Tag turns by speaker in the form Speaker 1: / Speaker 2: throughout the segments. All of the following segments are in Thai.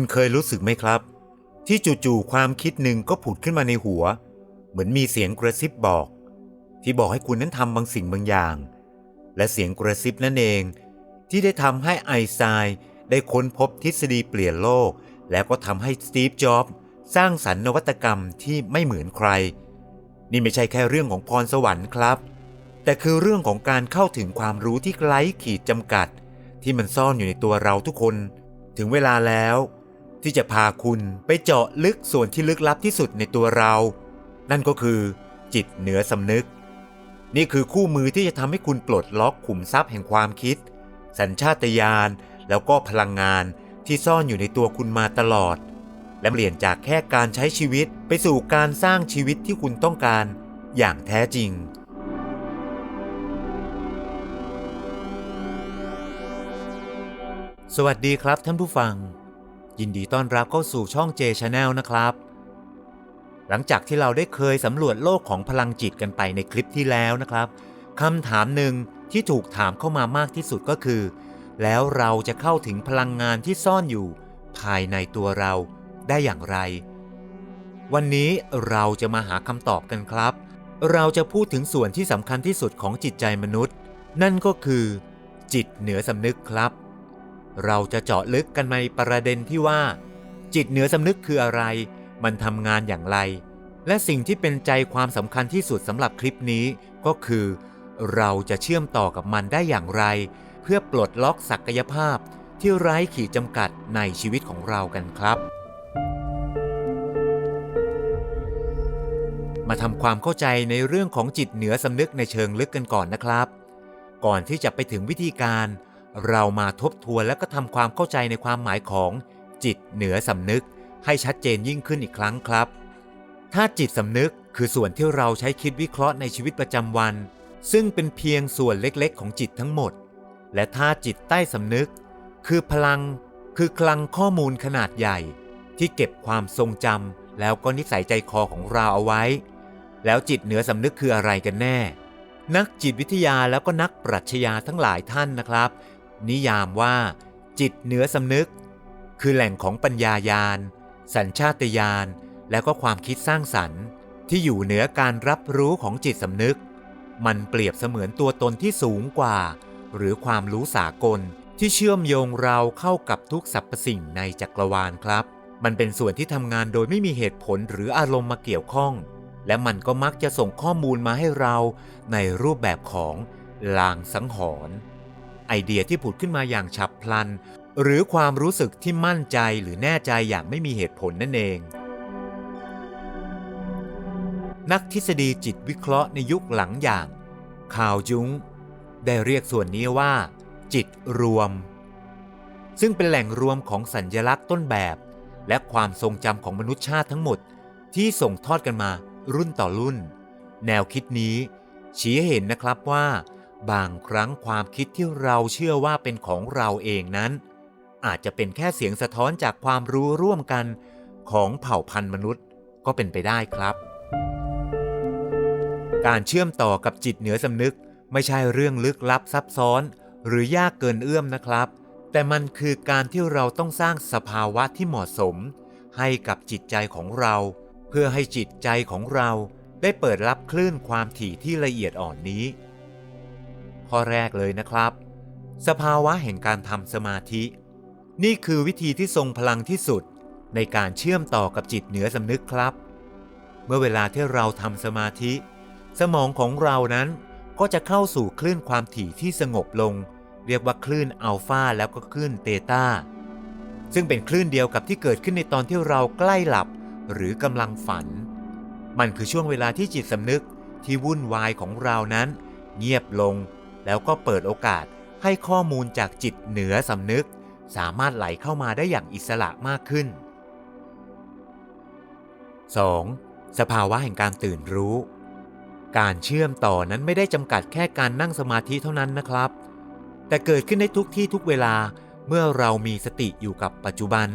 Speaker 1: คุณเคยรู้สึกไหมครับ ที่จู่ๆความคิดหนึ่งก็ผุดขึ้นมาในหัว เหมือนมีเสียงกระซิบบอก ที่บอกให้คุณนั้นทำบางสิ่งบางอย่าง และเสียงกระซิบนั่นเอง ที่ได้ทำให้ไอน์สไตน์ได้ค้นพบทฤษฎีเปลี่ยนโลก แล้วก็ทำให้สตีฟจ็อบส์สร้างสรรค์นวัตกรรมที่ไม่เหมือนใคร นี่ไม่ใช่แค่เรื่องของพรสวรรค์ครับ แต่คือเรื่องของการเข้าถึงความรู้ที่ไร้ขีดจำกัด ที่มันซ่อนอยู่ในตัวเราทุกคน ถึงเวลาแล้ว ที่จะพาคุณไปเจาะลึกส่วนที่ลึกลับที่สุดในตัวเรา นั่นก็คือ จิตเหนือสำนึก นี่คือคู่มือที่จะทำให้คุณปลดล็อกขุมทรัพย์แห่งความคิด สัญชาตญาณแล้วก็พลังงานที่ซ่อนอยู่ในตัวคุณมาตลอด และเปลี่ยนจากแค่การใช้ชีวิตไปสู่การสร้างชีวิตที่คุณต้องการอย่างแท้จริงสวัสดีครับท่านผู้ฟัง ยินดีต้อนรับเข้าสู่ช่อง J Channel นะครับ หลังจากที่เราได้เคยสำรวจโลกของพลังจิตกันไปในคลิปที่แล้วนะครับคำถามหนึ่งที่ถูกถามเข้ามามากที่สุดก็คือ แล้วเราจะเข้าถึงพลังงานที่ซ่อนอยู่ ภายในตัวเราได้อย่างไร วันนี้เราจะมาหาคำตอบกันครับ เราจะพูดถึงส่วนที่สำคัญที่สุดของจิตใจมนุษย์ นั่นก็คือ จิตเหนือสำนึกครับ เราจะเจาะลึกกันในประเด็นที่ว่า จิตเหนือสำนึกคืออะไร มันทำงานอย่างไร และสิ่งที่เป็นใจความสำคัญที่สุดสำหรับคลิปนี้ ก็คือ เราจะเชื่อมต่อกับมันได้อย่างไร เพื่อปลดล็อกศักยภาพที่ไร้ขีดจำกัดในชีวิตของเรากันครับ มาทำความเข้าใจในเรื่องของจิตเหนือสำนึกในเชิงลึกกันก่อนนะครับ ก่อนที่จะไปถึงวิธีการ เรามาทบทวนและก็ทำความเข้าใจในความหมายของจิตเหนือสำนึก ให้ชัดเจนยิ่งขึ้นอีกครั้งครับ ถ้าจิตสำนึกคือส่วนที่เราใช้คิดวิเคราะห์ในชีวิตประจำวัน ซึ่งเป็นเพียงส่วนเล็กๆ ของจิตทั้งหมด และถ้าจิตใต้สำนึก คือพลัง คือคลังข้อมูลขนาดใหญ่ ที่เก็บความทรงจำแล้วก็นิสัยใจคอของเราเอาไว้ แล้วจิตเหนือสำนึกคืออะไรกันแน่ นักจิตวิทยาแล้วก็นักปรัชญาทั้งหลายท่านนะครับ นิยามว่า จิตเหนือสำนึก คือแหล่งของปัญญายาณ สัญชาตญาณและก็ความคิดสร้างสรรค์ ที่อยู่เหนือการรับรู้ของจิตสำนึก มันเปรียบเสมือนตัวตนที่สูงกว่า หรือความรู้สากลที่เชื่อมโยงเราเข้ากับทุกสรรพสิ่งในจักรวาลครับ มันเป็นส่วนที่ทำงานโดยไม่มีเหตุผลหรืออารมณ์มาเกี่ยวข้อง และมันก็มักจะส่งข้อมูลมาให้เราในรูปแบบของลางสังหรณ์ ไอเดียที่ผุดขึ้นมาอย่างฉับพลัน หรือความรู้สึกที่มั่นใจหรือแน่ใจอย่างไม่มีเหตุผลนั่นเอง นักทฤษฎีจิตวิเคราะห์ในยุคหลังอย่างคาวจุงได้เรียกส่วนนี้ว่า จิตรวม ซึ่งเป็นแหล่งรวมของสัญญลักษณ์ต้นแบบ และความทรงจำของมนุษยชาติทั้งหมดที่ส่งทอดกันมารุ่นต่อรุ่น แนวคิดนี้ชี้ให้เห็นนะครับว่า บางครั้งความคิดที่เราเชื่อว่าเป็นของเราเองนั้น อาจจะเป็นแค่เสียงสะท้อนจากความรู้ร่วมกันของเผ่าพันธุ์มนุษย์ก็เป็นไปได้ครับ การเชื่อมต่อกับจิตเหนือสำนึกไม่ใช่เรื่องลึกลับซับซ้อน หรือยากเกินเอื้อมนะครับ แต่มันคือการที่เราต้องสร้างสภาวะที่เหมาะสม ให้กับจิตใจของเรา เพื่อให้จิตใจของเราได้เปิดรับคลื่นความถี่ที่ละเอียดอ่อนนี้ ข้อแรกเลยนะครับ สภาวะแห่งการทำสมาธิ นี่คือวิธีที่ทรงพลังที่สุดในการเชื่อมต่อกับจิตเหนือสำนึกครับ เมื่อเวลาที่เราทำสมาธิ สมองของเรานั้นก็จะเข้าสู่คลื่นความถี่ที่สงบลง เรียกว่าคลื่นอัลฟาแล้วก็คลื่นเตต้าซึ่งเป็นคลื่นเดียวกับที่เกิดขึ้นในตอนที่เราใกล้หลับ หรือกำลังฝัน มันคือช่วงเวลาที่จิตสำนึกที่วุ่นวายของเรานั้น เงียบลง แล้วก็เปิดโอกาสให้ข้อมูลจากจิตเหนือสำนึก สามารถไหลเข้ามาได้อย่างอิสระมากขึ้น 2. สภาวะแห่งการตื่นรู้ การเชื่อมต่อนั้นไม่ได้จำกัดแค่การนั่งสมาธิเท่านั้นนะครับ แต่เกิดขึ้นได้ทุกที่ทุกเวลาเมื่อเรามีสติอยู่กับปัจจุบัน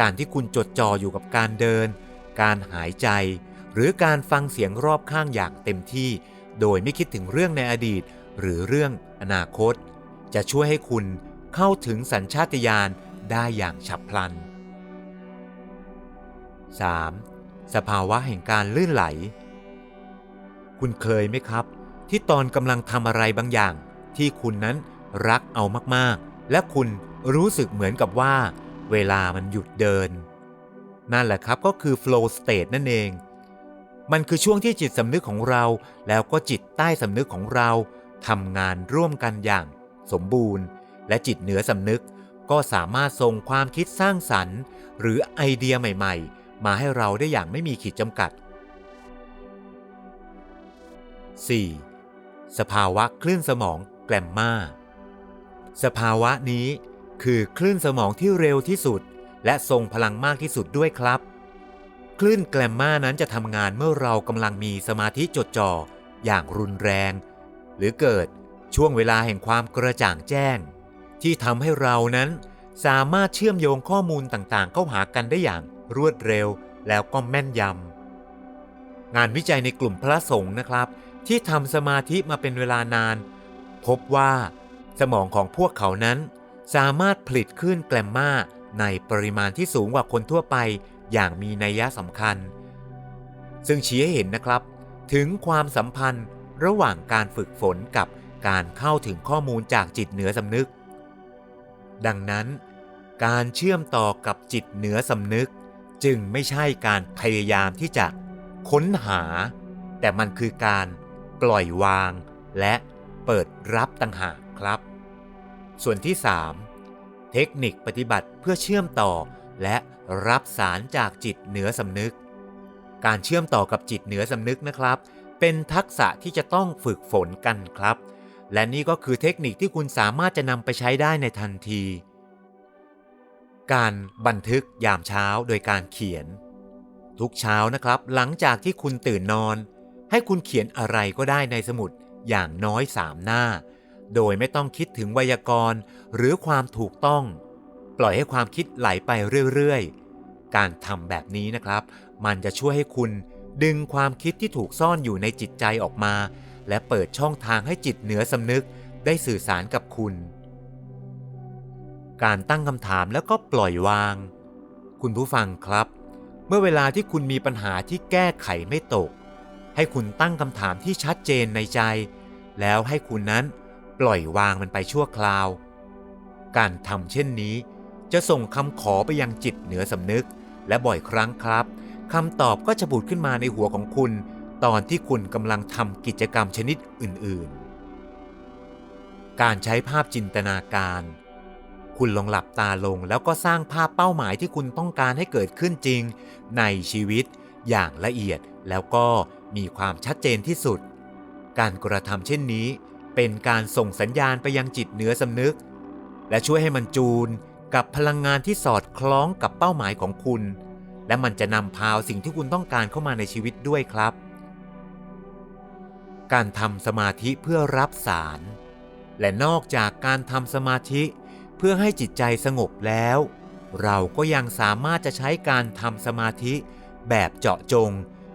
Speaker 1: การที่คุณจดจ่ออยู่กับการเดิน การหายใจ หรือการฟังเสียงรอบข้างอย่างเต็มที่ โดยไม่คิดถึงเรื่องในอดีต หรือเรื่องอนาคต จะช่วยให้คุณเข้าถึงสัญชาตญาณได้อย่างฉับพลัน 3. สภาวะแห่งการลื่นไหล คุณเคยไหมครับ ที่ตอนกำลังทำอะไรบางอย่าง ที่คุณนั้นรักเอามากๆ และคุณรู้สึกเหมือนกับว่า เวลามันหยุดเดิน นั่นแหละครับก็คือ flow state นั่นเอง มันคือช่วงที่จิตสำนึกของเรา แล้วก็จิตใต้สำนึกของเรา ทำงานร่วมกันอย่างสมบูรณ์ และจิตเหนือสำนึกก็สามารถส่งความคิดสร้างสรรค์ หรือไอเดียใหม่ๆ มาให้เราได้อย่างไม่มีขีดจำกัด 4. สภาวะคลื่นสมองแกลมมาสภาวะนี้คือคลื่นสมองที่เร็วที่สุด และทรงพลังมากที่สุดด้วยครับ คลื่นแกลมมานั้นจะทำงานเมื่อเรากำลังมีสมาธิจดจ่ออย่างรุนแรง หรือเกิดช่วงเวลาแห่งความกระจ่างแจ้ง ที่ทำให้เรานั้นสามารถเชื่อมโยงข้อมูลต่างๆ เข้าหากันได้อย่างรวดเร็วแล้วก็แม่นยำ งานวิจัยในกลุ่มพระสงฆ์นะครับ ที่ทำสมาธิมาเป็นเวลานาน พบว่า สมองของพวกเขานั้น สามารถผลิตคลื่นแกลมมาในปริมาณที่สูงกว่าคนทั่วไปอย่างมีนัยยะสำคัญ ซึ่งชี้ให้เห็นนะครับ ถึงความสัมพันธ์ ระหว่างการฝึกฝนกับการเข้าถึงข้อมูลจากจิตเหนือสำนึก ดังนั้น การเชื่อมต่อกับจิตเหนือสำนึก จึงไม่ใช่การพยายามที่จะค้นหา แต่มันคือการปล่อยวาง และเปิดรับต่างหากครับ ส่วนที่ 3 เทคนิคปฏิบัติเพื่อเชื่อมต่อและรับสารจากจิตเหนือสำนึก การเชื่อมต่อกับจิตเหนือสำนึกนะครับ เป็นทักษะที่จะต้องฝึกฝนกันครับ และนี่ก็คือเทคนิคที่คุณสามารถจะนำไปใช้ได้ในทันที การบันทึกยามเช้าโดยการเขียน ทุกเช้านะครับ หลังจากที่คุณตื่นนอน ให้คุณเขียนอะไรก็ได้ในสมุดอย่างน้อยสามหน้า โดยไม่ต้องคิดถึงไวยากรณ์ หรือความถูกต้อง ปล่อยให้ความคิดไหลไปเรื่อยๆ การทำแบบนี้นะครับ มันจะช่วยให้คุณ ดึงความคิดที่ถูกซ่อนอยู่ในจิตใจออกมา และเปิดช่องทางให้จิตเหนือสำนึกได้สื่อสารกับคุณ การตั้งคำถามแล้วก็ปล่อยวาง คุณผู้ฟังครับ เมื่อเวลาที่คุณมีปัญหาที่แก้ไขไม่ตก ให้คุณตั้งคำถามที่ชัดเจนในใจ แล้วให้คุณนั้นปล่อยวางมันไปชั่วคราว การทำเช่นนี้ จะส่งคำขอไปยังจิตเหนือสำนึก และบ่อยครั้งครับ คำตอบก็จะบุดขึ้นมาในหัวของคุณ ตอนที่คุณกำลังทำกิจกรรมชนิดอื่น ๆ การใช้ภาพจินตนาการ คุณลองหลับตาลงแล้วก็สร้างภาพเป้าหมายที่คุณต้องการให้เกิดขึ้นจริง ในชีวิตอย่างละเอียดแล้วก็มีความชัดเจนที่สุด การกระทำเช่นนี้ เป็นการส่งสัญญาณไปยังจิตเหนือสำนึก และช่วยให้มันจูนกับพลังงานที่สอดคล้องกับเป้าหมายของคุณ และมันจะนำพาสิ่งที่คุณต้องการเข้ามาในชีวิตด้วยครับ การทำสมาธิเพื่อรับสาร และนอกจากการทำสมาธิเพื่อให้จิตใจสงบแล้ว เราก็ยังสามารถจะใช้การทำสมาธิแบบเจาะจง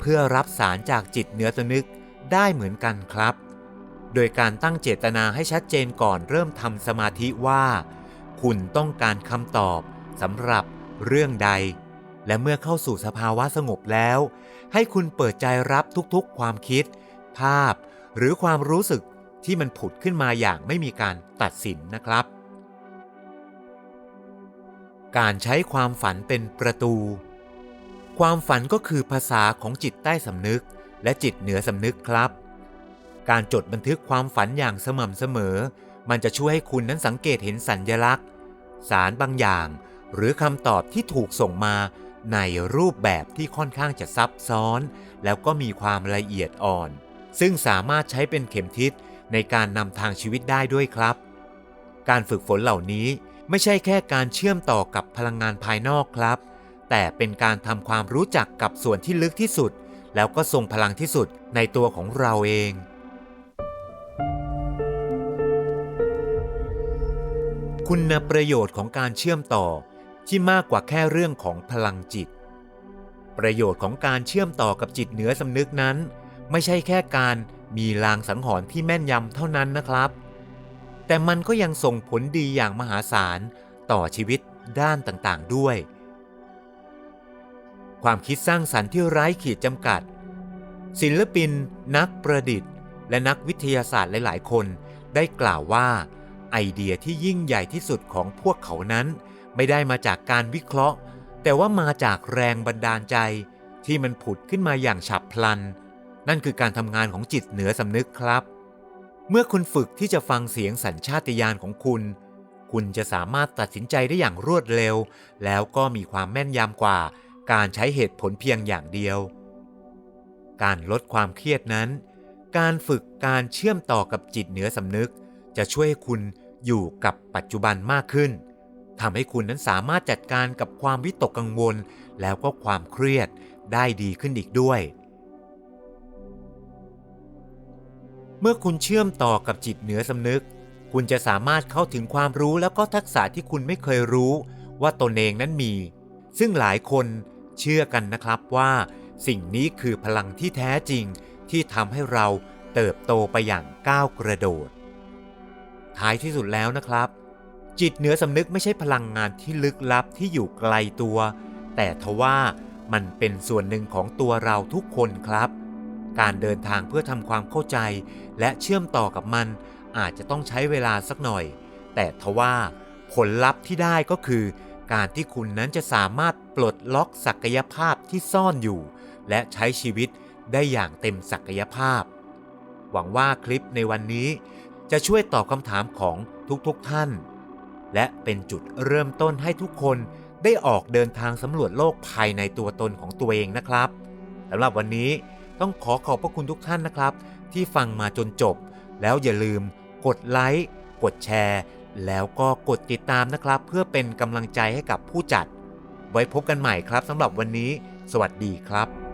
Speaker 1: เพื่อรับสารจากจิตเหนือสนึกได้เหมือนกันครับ โดยการตั้งเจตนาให้ชัดเจนก่อนเริ่มทำสมาธิว่า คุณต้องการคำตอบสำหรับเรื่องใด และเมื่อเข้าสู่สภาวะสงบแล้ว ให้คุณเปิดใจรับทุกๆ ความคิด ภาพ หรือความรู้สึกที่มันผุดขึ้นมาอย่างไม่มีการตัดสินนะครับ การใช้ความฝันเป็นประตู ความฝันก็คือภาษาของจิตใต้สำนึก และจิตเหนือสำนึกครับ การจดบันทึกความฝันอย่างสม่ำเสมอ มันจะช่วยให้คุณนั้นสังเกตเห็นสัญญลักษณ์ สารบางอย่าง หรือคำตอบที่ถูกส่งมา ในรูปแบบที่ค่อนข้างจะซับซ้อน แล้วก็มีความละเอียดอ่อน ซึ่งสามารถใช้เป็นเข็มทิศในการนำทางชีวิตได้ด้วยครับ การฝึกฝนเหล่านี้ไม่ใช่แค่การเชื่อมต่อกับพลังงานภายนอกครับ แต่เป็นการทำความรู้จักกับส่วนที่ลึกที่สุด แล้วก็ทรงพลังที่สุดในตัวของเราเองคุณประโยชน์ของการเชื่อมต่อ ที่มากกว่าแค่เรื่องของพลังจิต ประโยชน์ของการเชื่อมต่อกับจิตเหนือสำนึกนั้น ไม่ใช่แค่การมีลางสังหรณ์ที่แม่นยำเท่านั้นนะครับ แต่มันก็ยังส่งผลดีอย่างมหาศาลต่อชีวิตด้านต่างๆด้วย ความคิดสร้างสรรค์ที่ไร้ขีดจำกัด ศิลปิน นักประดิษฐ์ และนักวิทยาศาสตร์หลาย ๆ คนได้กล่าวว่า ไอเดียที่ยิ่งใหญ่ที่สุดของพวกเขานั้น ไม่ได้มาจากการวิเคราะห์ แต่ว่ามาจากแรงบันดาลใจ ที่มันผุดขึ้นมาอย่างฉับพลัน นั่นคือการทำงานของจิตเหนือสำนึกครับ เมื่อคุณฝึกที่จะฟังเสียงสัญชาติญาณของคุณ คุณจะสามารถตัดสินใจได้อย่างรวดเร็ว แล้วก็มีความแม่นยำกว่า การใช้เหตุผลเพียงอย่างเดียว การลดความเครียดนั้น การฝึกการเชื่อมต่อกับจิตเหนือสำนึก จะช่วยให้คุณอยู่กับปัจจุบันมากขึ้น ทำให้คุณนั้นสามารถจัดการกับความวิตกกังวล แล้วก็ความเครียดได้ดีขึ้นอีกด้วย เมื่อคุณเชื่อมต่อกับจิตเหนือสำนึก คุณจะสามารถเข้าถึงความรู้แล้วก็ทักษะที่คุณไม่เคยรู้ ว่าตนเองนั้นมี ซึ่งหลายคนเชื่อกันนะครับว่า สิ่งนี้คือพลังที่แท้จริงที่ทำให้เราเติบโตไปอย่างก้าวกระโดด ท้ายที่สุดแล้วนะครับ จิตเหนือสำนึกไม่ใช่พลังงานที่ลึกลับที่อยู่ไกลตัว แต่ทว่ามันเป็นส่วนหนึ่งของตัวเราทุกคนครับ การเดินทางเพื่อทำความเข้าใจ และเชื่อมต่อกับมันอาจจะต้องใช้เวลาสักหน่อย แต่ทว่าผลลัพธ์ที่ได้ก็คือ การที่คุณนั้นจะสามารถปลดล็อกศักยภาพที่ซ่อนอยู่ และใช้ชีวิตได้อย่างเต็มศักยภาพ หวังว่าคลิปในวันนี้ จะช่วยตอบคำถามของทุกๆทท่าน และเป็นจุดเริ่มต้นให้ทุกคนได้ออกเดินทางสำรวจโลกภายในตัวตนของตัวเองนะครับสำหรับวันนี้ต้องขอขอบพระคุณทุกท่านนะครับ ที่ฟังมาจนจบ แล้วอย่าลืมกดไลค์กดแชร์ แล้วก็กดติดตามนะครับ เพื่อเป็นกำลังใจให้กับผู้จัด ไว้พบกันใหม่ครับสำหรับวันนี้ สวัสดีครับ